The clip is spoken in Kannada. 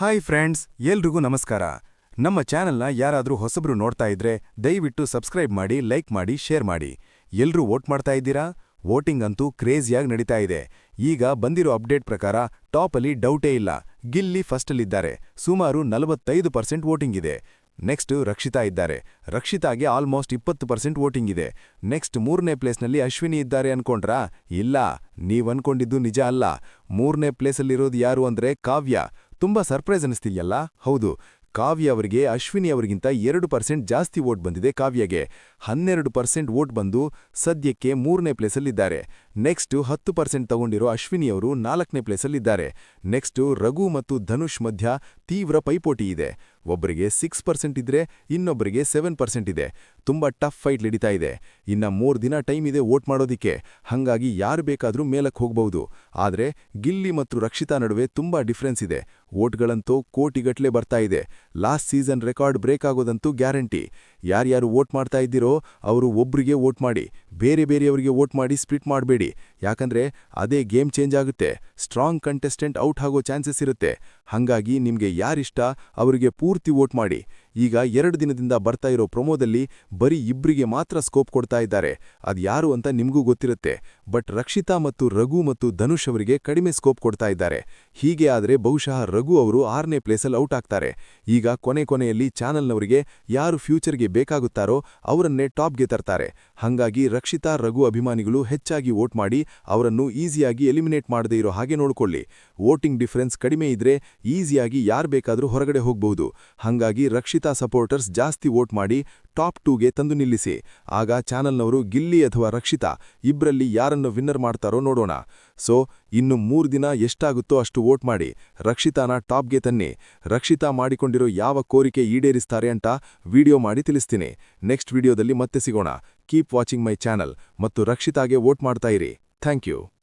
ಹಾಯ್ ಫ್ರೆಂಡ್ಸ್, ಎಲ್ರಿಗೂ ನಮಸ್ಕಾರ. ನಮ್ಮ ಚಾನೆಲ್ನ ಯಾರಾದರೂ ಹೊಸಬ್ರು ನೋಡ್ತಾ ಇದ್ರೆ ದಯವಿಟ್ಟು ಸಬ್ಸ್ಕ್ರೈಬ್ ಮಾಡಿ, ಲೈಕ್ ಮಾಡಿ, ಶೇರ್ ಮಾಡಿ. ಎಲ್ರೂ ವೋಟ್ ಮಾಡ್ತಾ ಇದ್ದೀರಾ? ವೋಟಿಂಗ್ ಅಂತೂ ಕ್ರೇಜಿಯಾಗಿ ನಡೀತಾ ಇದೆ. ಈಗ ಬಂದಿರೋ ಅಪ್ಡೇಟ್ ಪ್ರಕಾರ ಟಾಪಲ್ಲಿ ಡೌಟೇ ಇಲ್ಲ. ಗಿಲ್ಲಿ ಫಸ್ಟಲ್ಲಿದ್ದಾರೆ. ಸುಮಾರು ನಲವತ್ತೈದು ಪರ್ಸೆಂಟ್ ವೋಟಿಂಗ್ ಇದೆ. ನೆಕ್ಸ್ಟ್ ರಕ್ಷಿತಾ ಇದ್ದಾರೆ. ರಕ್ಷಿತಾಗೆ ಆಲ್ಮೋಸ್ಟ್ ಇಪ್ಪತ್ತು ಪರ್ಸೆಂಟ್ ವೋಟಿಂಗ್ ಇದೆ. ನೆಕ್ಸ್ಟ್ ಮೂರನೇ ಪ್ಲೇಸ್ನಲ್ಲಿ ಅಶ್ವಿನಿ ಇದ್ದಾರೆ ಅನ್ಕೊಂಡ್ರಾ? ಇಲ್ಲ. ನೀವ್ ಅನ್ಕೊಂಡಿದ್ದು ನಿಜ ಅಲ್ಲ. ಮೂರನೇ ಪ್ಲೇಸಲ್ಲಿರೋದು ಯಾರು ಅಂದ್ರೆ ಕಾವ್ಯ. ತುಂಬಾ ಸರ್ಪ್ರೈಸ್ ಅನಿಸ್ತಿದೆಯಲ್ಲ? ಹೌದು, ಕಾವ್ಯ ಅವರಿಗೆ, ಅಶ್ವಿನಿ ಅವರಿಗಿಂತ ಎರಡು ಪರ್ಸೆಂಟ್ ಜಾಸ್ತಿ ವೋಟ್ ಬಂದಿದೆ ಕಾವ್ಯಗೆ. ಹನ್ನೆರಡು ಪರ್ಸೆಂಟ್ ವೋಟ್ ಬಂದು ಸದ್ಯಕ್ಕೆ ಮೂರನೇ ಪ್ಲೇಸಲ್ಲಿದ್ದಾರೆ. ನೆಕ್ಸ್ಟ್ ಹತ್ತು ಪರ್ಸೆಂಟ್ ತಗೊಂಡಿರೋ ಅಶ್ವಿನಿಯವರು ನಾಲ್ಕನೇ ಪ್ಲೇಸಲ್ಲಿದ್ದಾರೆ. ನೆಕ್ಸ್ಟ್ ರಘು ಮತ್ತು ಧನುಷ್ ಮಧ್ಯ ತೀವ್ರ ಪೈಪೋಟಿ ಇದೆ. ಒಬ್ಬರಿಗೆ ಸಿಕ್ಸ್ ಪರ್ಸೆಂಟ್ ಇದ್ರೆ ಇನ್ನೊಬ್ಬರಿಗೆ ಸೆವೆನ್ ಪರ್ಸೆಂಟ್ ಇದೆ. ತುಂಬಾ ಟಫ್ ಫೈಟ್ ನಡೀತಾ ಇದೆ. ಇನ್ನ ಮೂರು ದಿನ ಟೈಮ್ ಇದೆ ವೋಟ್ ಮಾಡೋದಿಕ್ಕೆ. ಹಾಗಾಗಿ ಯಾರು ಬೇಕಾದರೂ ಮೇಲಕ್ಕೆ ಹೋಗ್ಬಹುದು. ಆದರೆ ಗಿಲ್ಲಿ ಮತ್ತು ರಕ್ಷಿತಾ ನಡುವೆ ತುಂಬಾ ಡಿಫ್ರೆನ್ಸ್ ಇದೆ. ವೋಟ್ಗಳಂತೂ ಕೋಟಿಗಟ್ಲೆ ಬರ್ತಾ ಇದೆ. ಲಾಸ್ಟ್ ಸೀಸನ್ ರೆಕಾರ್ಡ್ ಬ್ರೇಕ್ ಆಗೋದಂತೂ ಗ್ಯಾರಂಟಿ ಯಾರ್ಯಾರು ವೋಟ್ ಮಾಡ್ತಾ ಇದ್ದೀರೋ ಅವರು ಒಬ್ರಿಗೆ ವೋಟ್ ಮಾಡಿ, ಬೇರೆ ಬೇರೆಯವರಿಗೆ ವೋಟ್ ಮಾಡಿ ಸ್ಪ್ಲಿಟ್ ಮಾಡಬೇಡಿ. ಯಾಕಂದ್ರೆ ಅದೇ ಗೇಮ್ ಚೇಂಜ್ ಆಗುತ್ತೆ, ಸ್ಟ್ರಾಂಗ್ ಕಂಟೆಸ್ಟೆಂಟ್ ಔಟ್ ಆಗೋ ಚಾನ್ಸಸ್ ಇರುತ್ತೆ. ಹಾಗಾಗಿ ನಿಮಗೆ ಯಾರಿಷ್ಟ ಅವರಿಗೆ ಪೂರ್ತಿ ವೋಟ್ ಮಾಡಿ. ಈಗ ಎರಡು ದಿನದಿಂದ ಬರ್ತಾ ಇರೋ ಪ್ರೊಮೋದಲ್ಲಿ ಬರೀ ಇಬ್ರಿಗೆ ಮಾತ್ರ ಸ್ಕೋಪ್ ಕೊಡ್ತಾ ಇದ್ದಾರೆ. ಅದು ಯಾರು ಅಂತ ನಿಮಗೂ ಗೊತ್ತಿರುತ್ತೆ. ಬಟ್ ರಕ್ಷಿತಾ ಮತ್ತು ರಘು ಮತ್ತು ಧನುಷ್ ಅವರಿಗೆ ಕಡಿಮೆ ಸ್ಕೋಪ್ ಕೊಡ್ತಾ ಇದ್ದಾರೆ. ಹೀಗೆ ಆದ್ರೆ ಬಹುಶಃ ರಘು ಅವರು ಆರನೇ ಪ್ಲೇಸಲ್ಲಿ ಔಟ್ ಆಗ್ತಾರೆ. ಈಗ ಕೊನೆ ಕೊನೆಯಲ್ಲಿ ಚಾನಲ್ನವರಿಗೆ ಯಾರು ಫ್ಯೂಚರ್ಗೆ ಬೇಕಾಗುತ್ತಾರೋ ಅವರನ್ನೇ ಟಾಪ್ಗೆ ತರ್ತಾರೆ. ಹಾಗಾಗಿ ರಕ್ಷಿತಾ, ರಘು ಅಭಿಮಾನಿಗಳು ಹೆಚ್ಚಾಗಿ ವೋಟ್ ಮಾಡಿ ಅವರನ್ನು ಈಸಿಯಾಗಿ ಎಲಿಮಿನೇಟ್ ಮಾಡದೇ ಇರೋ ಹಾಗೆ ನೋಡಿಕೊಳ್ಳಿ. ವೋಟಿಂಗ್ ಡಿಫರೆನ್ಸ್ ಕಡಿಮೆ ಇದ್ರೆ ಈಸಿಯಾಗಿ ಯಾರು ಬೇಕಾದರೂ ಹೊರಗಡೆ ಹೋಗಬಹುದು. ಹಾಗಾಗಿ ರಕ್ಷಿತಾ ಸಪೋರ್ಟರ್ಸ್ ಜಾಸ್ತಿ ವೋಟ್ ಮಾಡಿ ಟಾಪ್ ಟೂಗೆ ತಂದು ನಿಲ್ಲಿಸಿ. ಆಗ ಚಾನಲ್ನವರು ಗಿಲ್ಲಿ ಅಥವಾ ರಕ್ಷಿತಾ, ಇಬ್ರಲ್ಲಿ ಯಾರನ್ನು ವಿನ್ನರ್ ಮಾಡ್ತಾರೋ ನೋಡೋಣ. ಸೊ, ಇನ್ನು ಮೂರು ದಿನ ಎಷ್ಟಾಗುತ್ತೋ ಅಷ್ಟು ವೋಟ್ ಮಾಡಿ, ರಕ್ಷಿತಾನ ಟಾಪ್ಗೆ ತನ್ನಿ. ರಕ್ಷಿತಾ ಮಾಡಿಕೊಂಡಿರೋ ಯಾವ ಕೋರಿಕೆ ಈಡೇರಿಸ್ತಾರೆ ಅಂತ ವಿಡಿಯೋ ಮಾಡಿ ತಿಳಿಸ್ತೀನಿ. ನೆಕ್ಸ್ಟ್ ವಿಡಿಯೋದಲ್ಲಿ ಮತ್ತೆ ಸಿಗೋಣ. ಕೀಪ್ ವಾಚಿಂಗ್ ಮೈ ಚಾನಲ್ ಮತ್ತು ರಕ್ಷಿತಾಗೆ ವೋಟ್ ಮಾಡ್ತಾ ಇರಿ. Thank you.